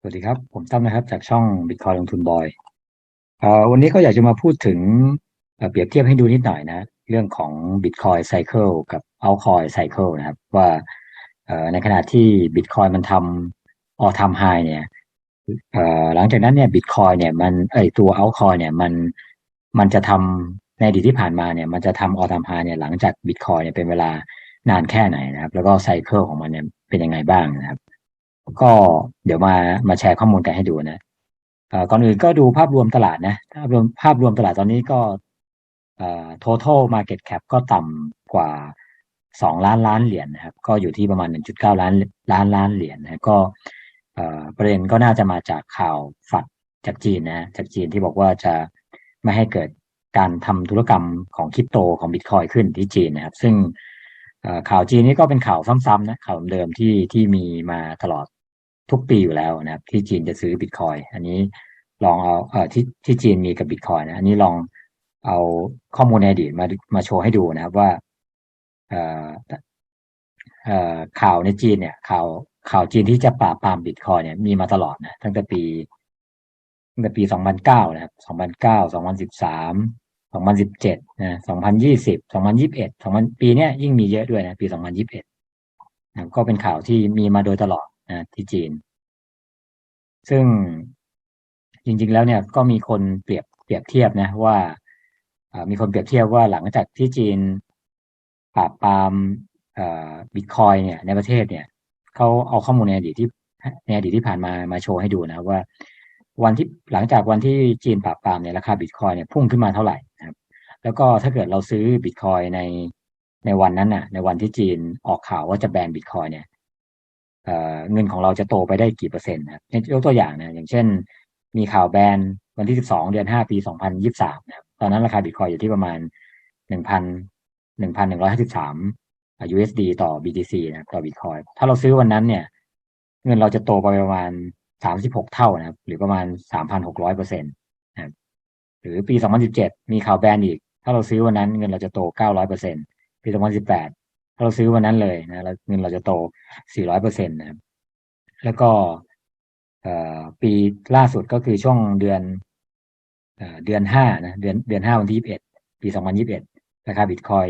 สวัสดีครับ ผมตั้มนะครับ จากช่อง Bitcoin ลงทุนบอยเอ่อวันนี้ก็อยากจะมาพูดถึงเปรียบเทียบให้ดูนิดหน่อยนะ เรื่องของ Bitcoin Cycle กับ Altcoin Cycle นะครับ ว่าในขณะที่ Bitcoin มันทำ all time high เนี่ยหลังจากนั้นเนี่ย Bitcoin เนี่ยมันเอ้ยตัว Altcoin เนี่ยมันมันจะทำในอดีตที่ผ่านมาเนี่ยมันจะทำ all time high เนี่ยหลังจาก Bitcoin เนี่ยเป็นเวลานานแค่ไหนนะครับ แล้วก็ Cycle ของมันเนี่ยเป็นยังไงบ้างนะครับ ก็เดี๋ยวมามาแชร์ข้อมูลกันให้ดูนะเอ่อก่อนอื่นก็ดูภาพรวมตลาดนะภาพรวมภาพรวมตลาดตอนนี้ก็เอ่อ total market cap ก็ต่ำกว่าสองล้านล้านเหรียญนะครับ ก็อยู่ที่ประมาณ 1.9 ล้านล้านล้านเหรียญนะก็เอ่อประเด็นก็น่าจะมาจากข่าวฝัดจากจีนนะจากจีนที่บอกว่าจะไม่ให้เกิดการทำธุรกรรมของคริปโตของบิตคอยขึ้นที่จีนนะครับ ซึ่งข่าวจีนนี้ก็เป็นข่าวซ้ำๆนะข่าวเดิมที่ที่มีมาตลอด ทุกปีอยู่แล้วนะครับ ที่จีนจะซื้อบิตคอยอันนี้ลองเอาเอ่อที่ที่จีนมีกับบิตคอยนะอันนี้ลองเอาข้อมูลในอดีตมามาโชว์ให้ดูนะครับว่าเอ่อเอ่อข่าวในจีนเนี่ย ข่าวข่าวจีนที่จะปราบปรามบิตคอยเนี่ยมีมาตลอดนะตั้งแต่ปีตั้งแต่ปี 2009 นะครับ 2009 2013 2017 นะ 2020 2021 2000ปีเนี้ยยิ่งมีเยอะด้วยนะ ปี 2021นะก็เป็นข่าวที่มีมาโดยตลอดนะที่จีน ซึ่งจริง ๆ แล้วเนี่ยก็มีคนเปรียบเปรียบเทียบนะว่ามีคนเปรียบเทียบว่าหลังจากที่จีนปราบปรามบิตคอยเนี่ย ในประเทศเนี่ยเขาเอาข้อมูลในอดีตที่ในอดีตที่ผ่านมามาโชว์ให้ดูนะว่า วันที่หลังจากวันที่จีนปราบปรามเนี่ยราคาบิตคอยเนี่ยพุ่งขึ้นมาเท่าไหร่นะครับ แล้วก็ถ้าเกิดเราซื้อบิตคอยในในวันนั้นน่ะ ในวันที่จีนออกข่าวว่าจะแบนบิตคอยเนี่ย เงินของเราจะโตไปได้กี่เปอร์เซ็นต์นะครับยกตัวอย่างนะอย่างเช่น มีข่าวแบนวันที่ 12 เดือน 5 ปี 2023นะครับตอนนั้นราคาบิตคอยอยู่ที่ประมาณ 1,000 1,153 USD ต่อ BTC นะต่อบิตคอยถ้าเราซื้อวันนั้นเนี่ย เงินเราจะโตไปประมาณ 36 เท่านะครับ หรือประมาณ 3,600เปอร์เซ็นต์นะครับหรือปี 2017 มีข่าวแบนอีก ถ้าเราซื้อวันนั้นเงินเราจะโต 900เปอร์เซ็นต์ปี 2018 ถ้าเราซื้อวันนั้นเลยนะแล้วเงินเราจะโต 400เปอร์เซ็นต์นะครับ แล้วก็ปีล่าสุดก็คือช่วงเดือนเอเดือนห้านะเดือนเดือนห้าวันที่ยี่สิบเอ็ดปีสองพันยิบเอ็ดราคาบิตคอย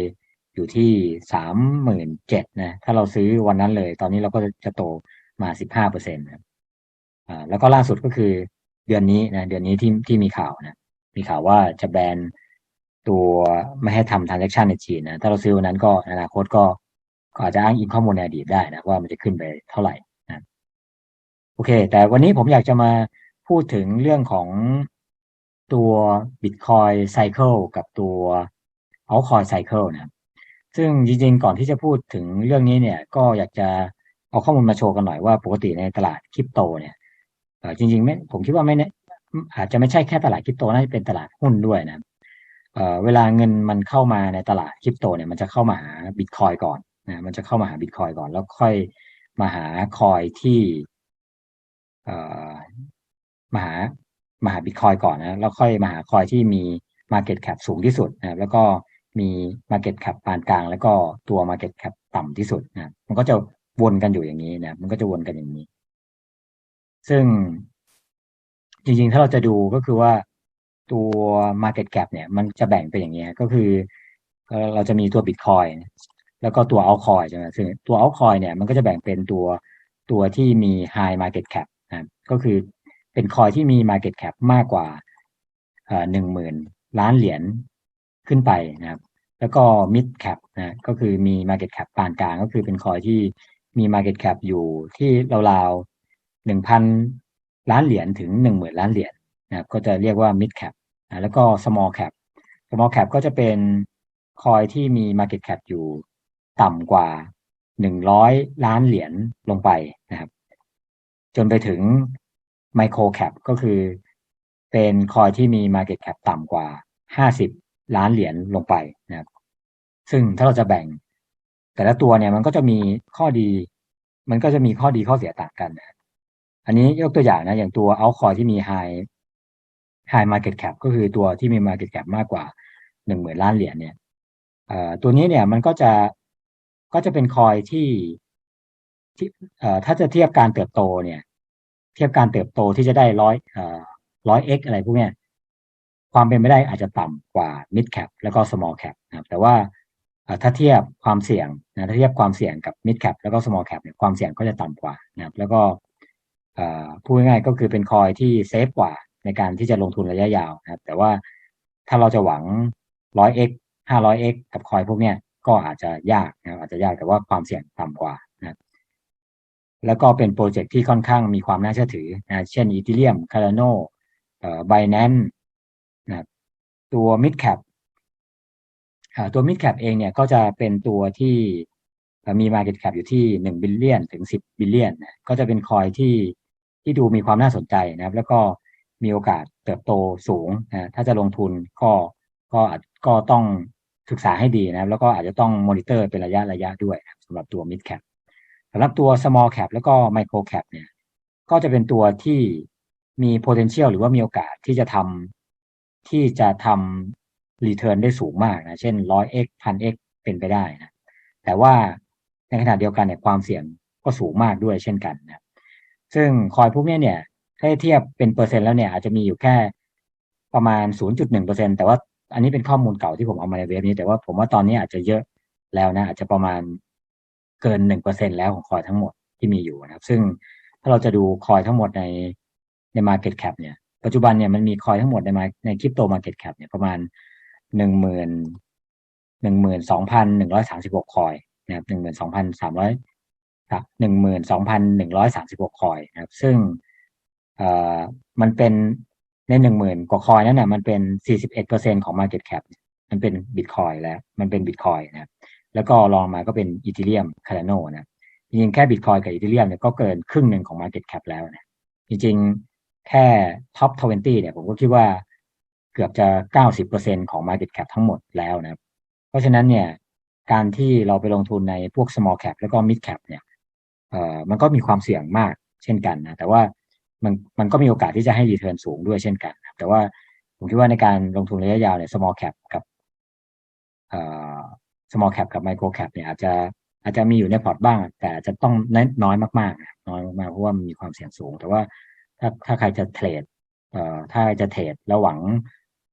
อยู่ที่สามหมื่นเจ็ดนะ ถ้าเราซื้อวันนั้นเลย ตอนนี้เราก็จะโตมาสิบห้าเปอร์เซ็นต์นะแล้วก็ล่าสุดก็คือเดือนนี้นะ เดือนนี้ที่ที่มีข่าวนะ มีข่าวว่าจะแบน ตัวไม่ให้ทำ transaction ในจีนนะถ้าเราซื้อวันนั้นก็อนาคตก็ก็อาจจะอ้างอิงข้อมูลในอดีตได้นะว่ามันจะขึ้นไปเท่าไหร่นะโอเค แต่วันนี้ผมอยากจะมาพูดถึงเรื่องของตัว Bitcoin Cycle กับตัว Altcoin Cycle นะซึ่งจริงๆ ก่อนที่จะพูดถึงเรื่องนี้เนี่ย ก็อยากจะเอาข้อมูลมาโชว์กันหน่อยว่าปกติในตลาดคริปโตเนี่ยจริงๆไม่ผมคิดว่าไม่เนี่ยอาจจะไม่ใช่แค่ตลาดคริปโตน่าจะเป็นตลาดหุ้นด้วยนะ เวลาเงินมันเข้ามาในตลาดคริปโตเนี่ยมันจะเข้ามาหาบิตคอยก่อนนะมันจะเข้ามาหาบิตคอยก่อน แล้วค่อยมาหาคอยที่เมาหามาหาบิตคอยก่อนนะแล้วค่อยมาหาคอยที่มี Market Cap สูงที่สุดนะแล้วก็มี Market Cap ปานกลาง แล้วก็ตัว Market Cap ต่ำที่สุดนะมันก็จะวนกันอยู่อย่างนี้นะมันก็จะวนกันอย่างนี้ ซึ่งจริงๆ ถ้าเราจะดูก็คือว่า ตัว Market Cap เนี่ย มันจะแบ่งเป็นอย่างนี้ยก็คือเราจะมีตัว Bitcoin แล้วก็ตัว altcoin ใช่ไหมซึ่งตัว altcoin เนี่ยมันก็จะแบ่งเป็นตัวตัวที่มี high market cap นะก็คือเป็นคอยที่มี market cap มากกว่าหนึ่งหมื่นล้านเหรียญขึ้นไปนะครับ แล้วก็ mid cap นะก็คือมี market cap ปานกลางก็คือเป็นคอยที่มี market cap อยู่ที่ราวๆหนึ่งพันล้านเหรียญถึงหนึ่งหมื่นล้านเหรียญนะครับ ก็จะเรียกว่า mid cap แล้วก็ small cap small cap ก็จะเป็นคอยที่มี market cap อยู่ต่ำกว่าหนึ่งร้อยล้านเหรียญลงไปนะครับ จนไปถึง micro cap ก็คือเป็นคอยที่มี market cap ต่ำกว่าห้าสิบล้านเหรียญลงไปนะครับ ซึ่งถ้าเราจะแบ่ง แต่ละตัวเนี่ยมันก็จะมีข้อดี มันก็จะมีข้อดีข้อเสียต่างกัน อันนี้ยกตัวอย่างนะ อย่างตัว altcoin ที่มี high high market cap ก็คือตัวที่มี market cap มากกว่าหนึ่งหมื่นล้านเหรียญเนี่ยตัวนี้เนี่ยมันก็จะก็จะเป็นคอยที่ที่ถ้าจะเทียบการเติบโตเนี่ย เทียบการเติบโตที่จะได้ร้อยร้อยเอ็กอะไรพวกเนี้ยความเป็นไปได้อาจจะต่ำกว่า mid cap แล้วก็ small cap นะครับแต่ว่าถ้าเทียบความเสี่ยงนะถ้าเทียบความเสี่ยงกับ mid cap แล้วก็ small cap เนี่ยความเสี่ยงก็จะต่ำกว่านะครับ แล้วก็พูดง่ายๆก็คือเป็นคอยที่เซฟกว่า ในการที่จะลงทุนระยะยาวนะครับ แต่ว่าถ้าเราจะหวัง 100x 500x กับคอยพวกเนี้ยก็อาจจะยากนะครับอาจจะยากแต่ว่าความเสี่ยงต่ำกว่านะครับแล้วก็เป็นโปรเจกต์ที่ค่อนข้างมีความน่าเชื่อถือนะเช่นอีทีเรียมคาร์โนเอ่อไบแนนนะตัว mid cap ตัว mid cap เองเนี่ยก็จะเป็นตัวที่มี market cap อยู่ที่หนึ่งบิลเลียนถึงสิบบิลเลียนก็จะเป็นคอยที่ที่ดูมีความน่าสนใจนะครับ แล้วก็ มีโอกาสเติบโตสูงนะถ้าจะลงทุนก็ก็อาจก็ต้องศึกษาให้ดีนะครับ แล้วก็อาจจะต้องมอนิเตอร์เป็นระยะระยะด้วยนะสำหรับตัว mid cap สำหรับตัว small cap แล้วก็ micro cap เนี่ยก็จะเป็นตัวที่มี potential หรือว่ามีโอกาสที่จะทำที่จะทำ return ได้สูงมากนะเช่น 100x 1000x เป็นไปได้นะแต่ว่าในขณะเดียวกันเนี่ยความเสี่ยงก็สูงมากด้วยเช่นกันนะซึ่งคอยพวกนี้เนี่ย ถ้าเทียบเป็นเปอร์เซ็นต์แล้วเนี่ยอาจจะมีอยู่แค่ประมาณ 0.1%แต่ว่าอันนี้เป็นข้อมูลเก่าที่ผมเอามาในเว็บนี้ แต่ว่าผมว่าตอนนี้อาจจะเยอะแล้วนะ อาจจะประมาณเกิน 1%แล้วของคอยทั้งหมดที่มีอยู่นะครับ ซึ่งถ้าเราจะดูคอยทั้งหมดในใน Market Cap เนี่ย ปัจจุบันเนี่ยมันมีคอยทั้งหมดในในคริปโต Market Cap เนี่ยประมาณหนึ่งหมื่นหนึ่งหมื่นสองพันหนึ่งร้อยสามสิบหกคอยนะครับหนึ่งหนึ่งหมื่นสองพันหนึ่งร้อยสามสิบหกคอยนะครับ ซึ่ง มันเป็นในหนึ่งหมื่นกว่าคอยนั้นนี่ยมันเป็นสี่สิบเอ็ดเปอร์เซ็นของ Market Cap มันเป็นบิตคอยแล้ว มันเป็นบิตคอยนะครับแล้วก็ลองมาก็เป็นอีทีเรียมคาร์โนนะจริงๆแค่บิตคอยกับอีทีเรียมเนี่ยก็เกินครึ่งหนึ่งของ Market Cap แล้วนะจริงๆแค่ท็อป20เนี่ยผมก็คิดว่าเกือบจะ90%ของ Market Cap ทั้งหมดแล้วนะเพราะฉะนั้นเนี่ยการที่เราไปลงทุนในพวก small cap แล้วก็ mid cap เนี่ยเอ่อมันก็มีความเสี่ยงมากเช่นกันนะ แต่ว่า มันมันก็มีโอกาสที่จะให้ return สูงด้วยเช่นกันแต่ว่าผมคิดว่าในการลงทุนระยะยาวเนี่ย small cap กับเอ่อ small cap กับ micro cap เนี่ยอาจจะอาจจะมีอยู่ในพอร์ตบ้าง แต่จะต้องน้อยมากๆน้อยมากๆเพราะว่ามันมีความเสี่ยงสูง แต่ว่าถ้าถ้าใครจะเทรดเอ่อถ้าจะเทรดแล้วหวัง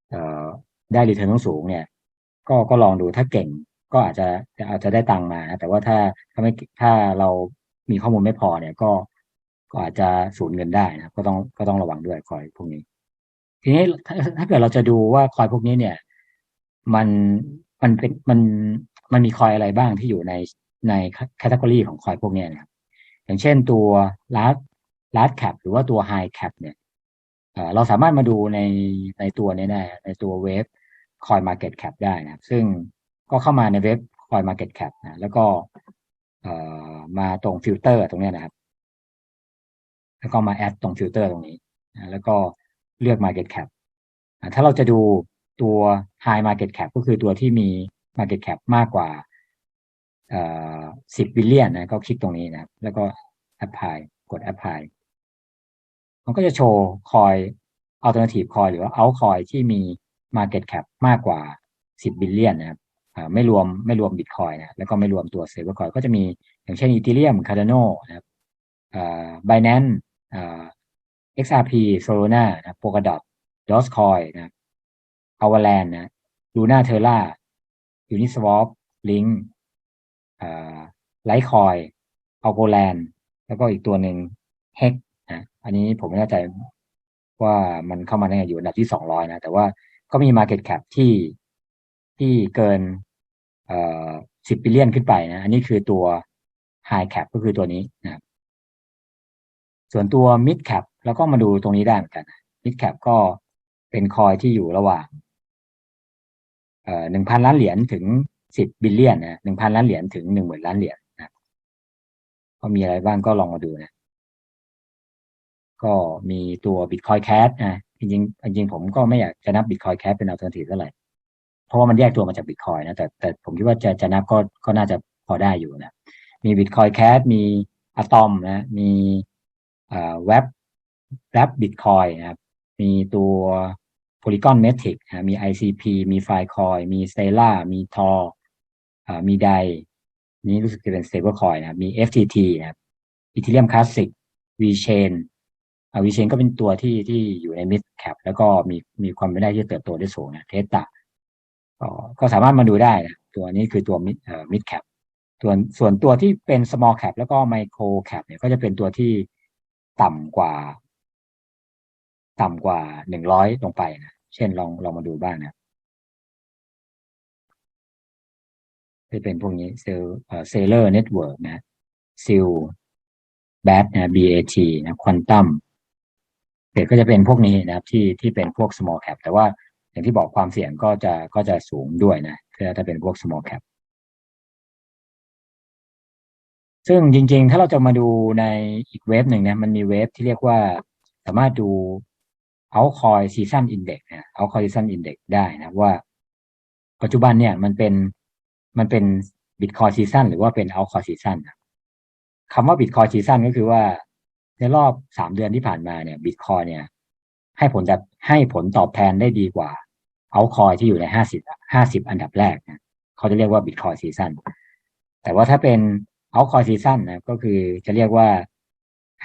เอ่อได้ return สูงเนี่ย ก็ก็ลองดูถ้าเก่งก็อาจจะอาจจะได้ตังมานะแต่ว่าถ้าถ้าไม่ถ้าเรามีข้อมูลไม่พอเนี่ยก็ ก็อาจจะสูญเงินได้นะก็ต้องก็ต้องระวังด้วยคอยพวกนี้ ทีนี้ถ้าถ้าเกิดเราจะดูว่าคอยพวกนี้เนี่ย มันมันเป็นมันมันมีคอยอะไรบ้างที่อยู่ในในแคตตากรีของคอยพวกนี้นะครับอย่างเช่นตัว large large cap หรือว่าตัว high cap เนี่ยเราสามารถมาดูในในตัวนี้ได้ในตัวเวฟ Coin Market Cap ได้นะซึ่งก็เข้ามาในเว็บ Coin Market Cap นะแล้วก็มาตรงฟิลเตอร์ตรงนี้นะครับ แล้วก็มาแอดตรงฟิลเตอร์ตรงนี้แล้วก็เลือก Market Cap ถ้าเราจะดูตัว High Market Cap ก็คือตัวที่มี Market Cap มากกว่า10บิลเลียนนะก็คลิกตรงนี้นะแล้วก็ Apply กด Apply มันก็จะโชว์คอย Alternative Coin หรือว่า Alt Coin ที่มี Market Cap มากกว่า 10 บิลเลียนนะครับไม่รวมไม่รวม Bitcoin นะแล้วก็ไม่รวมตัว Stablecoin ก็จะมีอย่างเช่น Ethereum Cardano นะครับ Binance XRP Solana นะ Polkadot Dogecoin นะ Avalanche นะ Luna Terra Uniswap Link Litecoin Algorand แล้วก็อีกตัวหนึ่ง Hex นะอันนี้ผมไม่แน่ใจว่ามันเข้ามาได้อยู่อันดับที่สองร้อยนะ แต่ว่าก็มี Market Cap ที่ที่เกินเอ่อสิบบิลเลียนขึ้นไปนะ อันนี้คือตัว High Cap ก็คือตัวนี้นะครับ ส่วนตัว Mid Cap แล้วก็มาดูตรงนี้ได้เหมือนกัน Mid Cap ก็เป็นคอยที่อยู่ระหว่างเอ่อหนึ่งพันล้านเหรียญถึงสิบบิลเลียนนะหนึ่งพันล้านเหรียญถึงหนึ่งหมื่นล้านเหรียญนะก็มีอะไรบ้างก็ลองมาดูนะ ก็มีตัว Bitcoin Cash นะจริงจริงผมก็ไม่อยากจะนับ Bitcoin Cash เป็นอัลเทอร์นทีฟเท่าไหร่ เพราะว่ามันแยกตัวมาจาก Bitcoin นะแต่แต่ผมคิดว่าจะจะนับก็ก็น่าจะพอได้อยู่นะ มี Bitcoin Cash มี Atom นะ มี เว็บเว็บ Bitcoin นะครับ มีตัว Polygon Matic นะมี ICP มี Filecoin มี Stellar มี Tor อ่ามี DAI นี้รู้สึกจะเป็น Stablecoin นะมี FTT นะครับ Ethereum Classic VChain อวิเชนก็เป็นตัวที่ที่อยู่ในมิดแคปแล้วก็มีมีความเป็นได้ที่จะเติบโตได้สูงนะเทสตาก็สามารถมาดูได้นะตัวนี้คือตัวมิดเอ่อมิดแคปส่วนส่วนตัวที่เป็น small cap แล้วก็ micro cap เนี่ยก็จะเป็นตัวที่ ต่ำกว่า ต่ำกว่าหนึ่งร้อยลงไปนะเช่นลองลองมาดูบ้างนะจะเป็นพวกนี้เซลเอ่อเซเลอร์เน็ตเวิร์กนะซิลแบทนะ BAT นะควอนตัมเด็กก็จะเป็นพวกนี้นะครับที่ที่เป็นพวก small cap แต่ว่าอย่างที่บอกความเสี่ยงก็จะก็จะสูงด้วยนะถ้าเป็นพวก small cap ซึ่งจริงๆ ถ้าเราจะมาดูในอีกเว็บหนึ่งเนี่ยมันมีเว็บที่เรียกว่าสามารถดู altcoin season index นะ altcoin season index ได้นะว่า ปัจจุบันเนี่ยมันเป็นมันเป็น bitcoin season หรือว่าเป็น altcoin season นคำว่า bitcoin season ก็คือว่าในรอบสามเดือนที่ผ่านมาเนี่ย bitcoin เนี่ย ให้ผลจะให้ผลตอบแทนได้ดีกว่า altcoin ที่อยู่ในห้าสิบห้าสิบอันดับแรกนะเขาจะเรียกว่า bitcoin season แต่ว่าถ้าเป็น เอาคอยซีซั่นนะก็คือจะเรียกว่า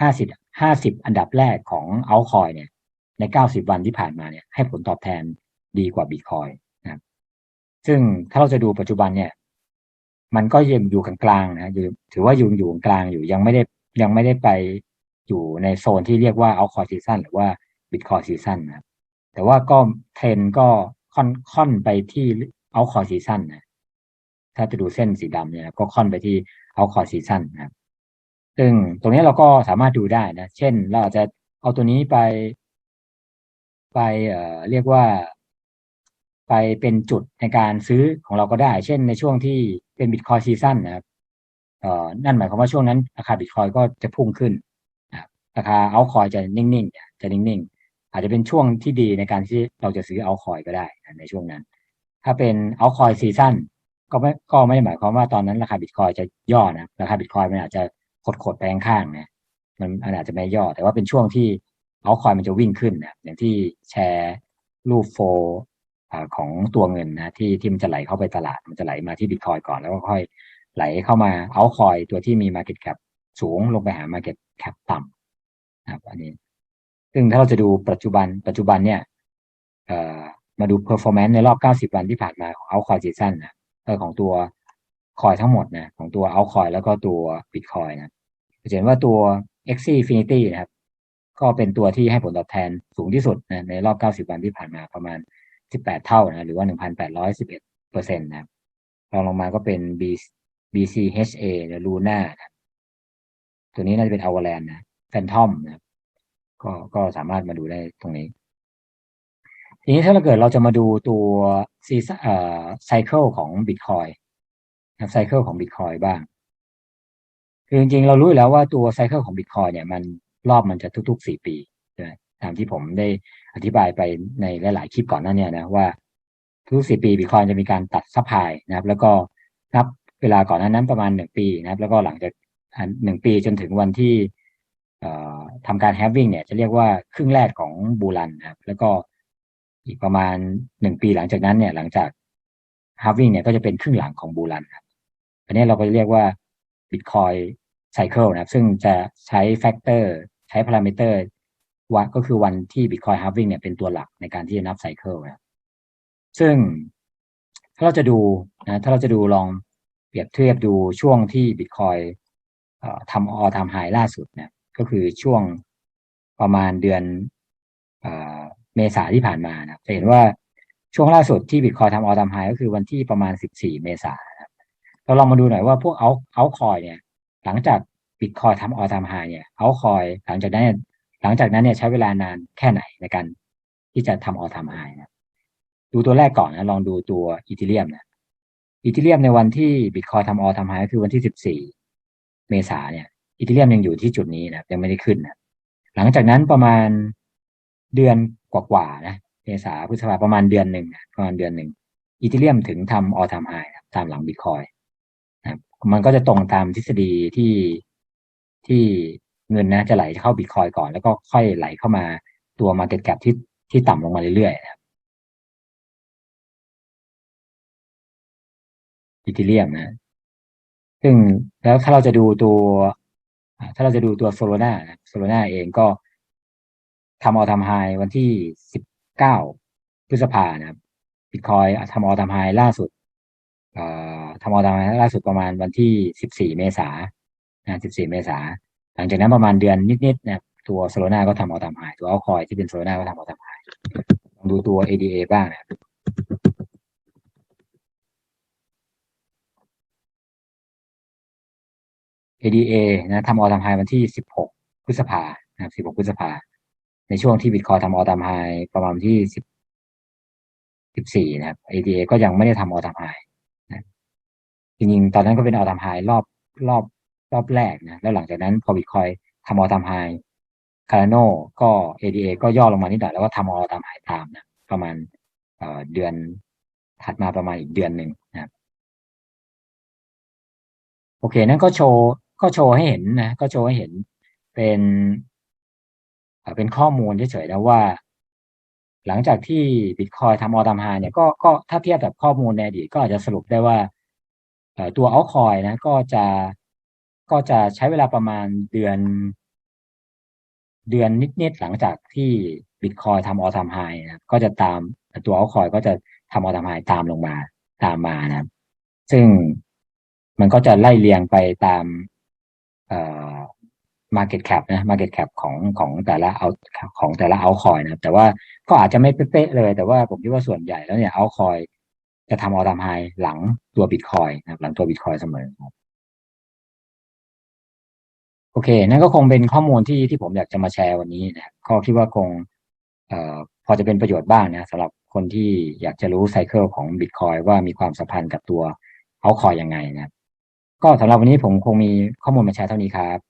ห้าสิบห้าสิบอันดับแรกของเอาคอยเนี่ย ในเก้าสิบวันที่ผ่านมาเนี่ย ให้ผลตอบแทนดีกว่าบิตคอยนะซึ่งถ้าเราจะดูปัจจุบันเนี่ย มันก็ยังอยู่กลางๆนะถือว่าอยู่อยู่กลางอยู่ยังไม่ได้ยังไม่ได้ไปอยู่ในโซนที่เรียกว่าเอาคอยซีซั่นหรือว่าบิตคอยซีซั่นนะแต่ว่าก็เทรนก็ค่อนค่อนไปที่เอาคอยซีซั่นนะ ถ้าจะดูเส้นสีดำเนี่ยก็ค่อนไปที่เอาคอซีซันนะครับซึ่งตรงนี้เราก็สามารถดูได้นะ เช่น เราอาจจะเอาตัวนี้ไป ไปเอ่อเรียกว่า ไปเป็นจุดในการซื้อของเราก็ได้ เช่นในช่วงที่เป็นบิตคอยซีซันนะครับเอ่อนั่นหมายความว่าช่วงนั้นราคาบิตคอยก็จะพุ่งขึ้นนะราคาเอาคอยจะนิ่งๆจะนิ่งๆ อาจจะเป็นช่วงที่ดีในการที่เราจะซื้อเอาคอยก็ได้ในช่วงนั้น ถ้าเป็นเอาคอยซีซัน ก็ไม่ก็ไม่ได้หมายความว่าตอนนั้นราคาบิตคอยจะย่อนะราคาบิตคอยมันอาจจะขดขดไปข้างๆนะมันอาจจะไม่ย่อ แต่ว่าเป็นช่วงที่เอาคอยมันจะวิ่งขึ้นนะอย่างที่แชร์รูปโฟของตัวเงินนะที่ที่มันจะไหลเข้าไปตลาดมันจะไหลมาที่บิตคอยก่อนแล้วก็ค่อยไหลเข้ามาเอาคอยตัวที่มี Market Cap สูงลงไปหา Market Cap ต่ำนะครับอันนี้ ซึ่งถ้าเราจะดูปัจจุบันปัจจุบันเนี่ยมาดู performance ในรอบ 90 วันที่ผ่านมาของเอาคอยซีซั่นนะ ของตัวคอยทั้งหมดนะของตัวเอาคอยแล้วก็ตัวบิตคอยนะจะเห็นว่าตัว x Infinity นะครับ ก็เป็นตัวที่ให้ผลตอบแทนสูงที่สุดนะในรอบ 90 วันที่ผ่านมาประมาณ 18 เท่านะหรือว่า 1,811เปอร์เซ็นต์นะครับรองลงมาก็เป็น B BCHA หรือ Luna นะตัวนี้น่าจะเป็น Avalanche นะ Phantom นะครับก็ก็สามารถมาดูได้ตรงนี้ ทีนี้ถ้าเราเกิดเราจะมาดูตัวซีซัเอ่อไซเคิลของบิตคอยนะไซเคิลของบิตคอยบ้าง คือจริงๆ เรารู้แล้วว่าตัวไซเคิลของบิตคอยเนี่ยมันรอบมันจะทุกๆสี่ปีตามที่ผมได้อธิบายไปในหลาย ๆ คลิปก่อนหน้านี้นะว่า ทุกสี่ปีบิตคอยจะมีการตัดซัพพลายนะครับ แล้วก็นับเวลาก่อนหน้านั้นประมาณหนึ่งปีนะครับ แล้วก็หลังจากหนึ่งปีจนถึงวันที่ทำการแฮฟวิ่งเนี่ยจะเรียกว่าครึ่งแรกของบูรันนะครับ แล้วก็ อีกประมาณหนึ่งปีหลังจากนั้นเนี่ยหลังจากฮาร์วิ่งเนี่ยก็จะเป็นครึ่งหลังของบูรันครับอันนี้เราก็จะเรียกว่า Bitcoin Cycle นะครับ ซึ่งจะใช้แฟกเตอร์ใช้พารามิเตอร์วัดก็คือวันที่ Bitcoin halving เนี่ยเป็นตัวหลักในการที่จะนับไซเคิลนะซึ่งถ้าเราจะดูนะถ้าเราจะดูลองเปรียบเทียบดูช่วงที่ Bitcoin ทำออทำไฮล่าสุดเนี่ยก็คือช่วงประมาณเดือน เมษาที่ผ่านมานะจะเห็นว่าช่วงล่าสุดที่บิตคอยทำออทามไฮก็คือวันที่ประมาณ 14 เมษายนเราลองมาดูหน่อยว่าพวกเอาเอาคอยเนี่ย หลังจากบิตคอยทำออทามไฮเนี่ยเอาคอยหลังจากนั้นหลังจากนั้นเนี่ยใช้เวลานานแค่ไหนในการที่จะทำออทามไฮนะดูตัวแรกก่อนนะลองดูตัวอีทิเลียมนะอีทิเลียมในวันที่บิตคอยทำออทามไฮก็คือวันที่ 14 เมษาเนี่ยอีทิเลียมยังอยู่ที่จุดนี้นะยังไม่ได้ขึ้นนะหลังจากนั้นประมาณเดือน กว่าๆนะเมษาพฤษภาประมาณเดือนหนึ่งประมาณเดือนหนึ่งอีเทเรียมถึงทำออทามไฮตามหลังบิตคอยนะมันก็จะตรงตามทฤษฎีที่ที่เงินนะจะไหลเข้าบิตคอยก่อน แล้วก็ค่อยไหลเข้ามาตัวมาเก็ตแก p ที่ที่ต่ำลงมาเรื่อยๆนะครับอีเทเรียมนะ ซึ่งแล้วถ้าเราจะดูตัว ถ้าเราจะดูตัวโซโลนาโซโลนาเองก็ ทำออทำไฮวันที่สิบเก้าพฤษภานะครับบิตคอยทำออทำไฮล่าสุดเอ่อทำออทำไฮล่าสุดประมาณวันที่สิบสี่เมษานะสิบสี่เมษาหลังจากนั้นประมาณเดือนนิดๆนะครับตัวโซโลนาก็ทำออทำไฮตัวเอาคอยที่เป็นโซโลนาก็ทำออทำไฮลองดูตัว ADA บ้างนะครับ ADA นะทำออทำไฮวันที่16พฤษภานะครับ16พฤษภา ในช่วงที่บิตคอยทำออทำไฮประมาณวันที่10 14นะครับ ADA ก็ยังไม่ได้ทำออทำไฮนะจริงๆตอนนั้นก็เป็นออทำไฮรอบรอบรอบแรกนะแล้วหลังจากนั้นพอบิตคอยทำออทำไฮคาร์โนก็ ADA ก็ย่อลงมานิดหน่อยแล้วก็ทำออทำไฮตามนะประมาณเเดือนถัดมาประมาณอีกเดือนหนึ่งนะครับโอเคนั่นก็โชว์ก็โชว์ให้เห็นนะ ก็โชว์ให้เห็นเป็น เป็นข้อมูลเฉยๆนะว่า หลังจากที่บิตคอยทำออทำไฮเนี่ยก็ก็ถ้าเทียบกับข้อมูลในอดีตก็อาจจะสรุปได้ว่าตัวเอาคอยนะ ก็จะก็จะใช้เวลาประมาณเดือน เดือนนิดๆหลังจากที่บิตคอยทำออทำไฮนะก็จะตามตัวเอาคอยก็จะทำออทำไฮตามลงมา ตามมานะครับซึ่งมันก็จะไล่เรียงไปตาม market cap นะ market cap ของของแต่ละเอาของแต่ละเอาคอยนะครับแต่ว่าก็อาจจะไม่เป๊ะเลย แต่ว่าผมคิดว่าส่วนใหญ่แล้วเนี่ยเอาคอยจะทำออทำไฮหลังตัวบิตคอยนะครับหลังตัวบิตคอยเสมอครับโอเค นั่นก็คงเป็นข้อมูลที่ที่ผมอยากจะมาแชร์วันนี้นะครับก็คิดว่าคงเอ่อพอจะเป็นประโยชน์บ้างนะสำหรับคนที่อยากจะรู้ไซเคิลของบิตคอยว่ามีความสัมพันธ์กับตัวเอาคอยยังไงนะครับก็สำหรับวันนี้ผมคงมีข้อมูลมาแชร์เท่านี้ครับ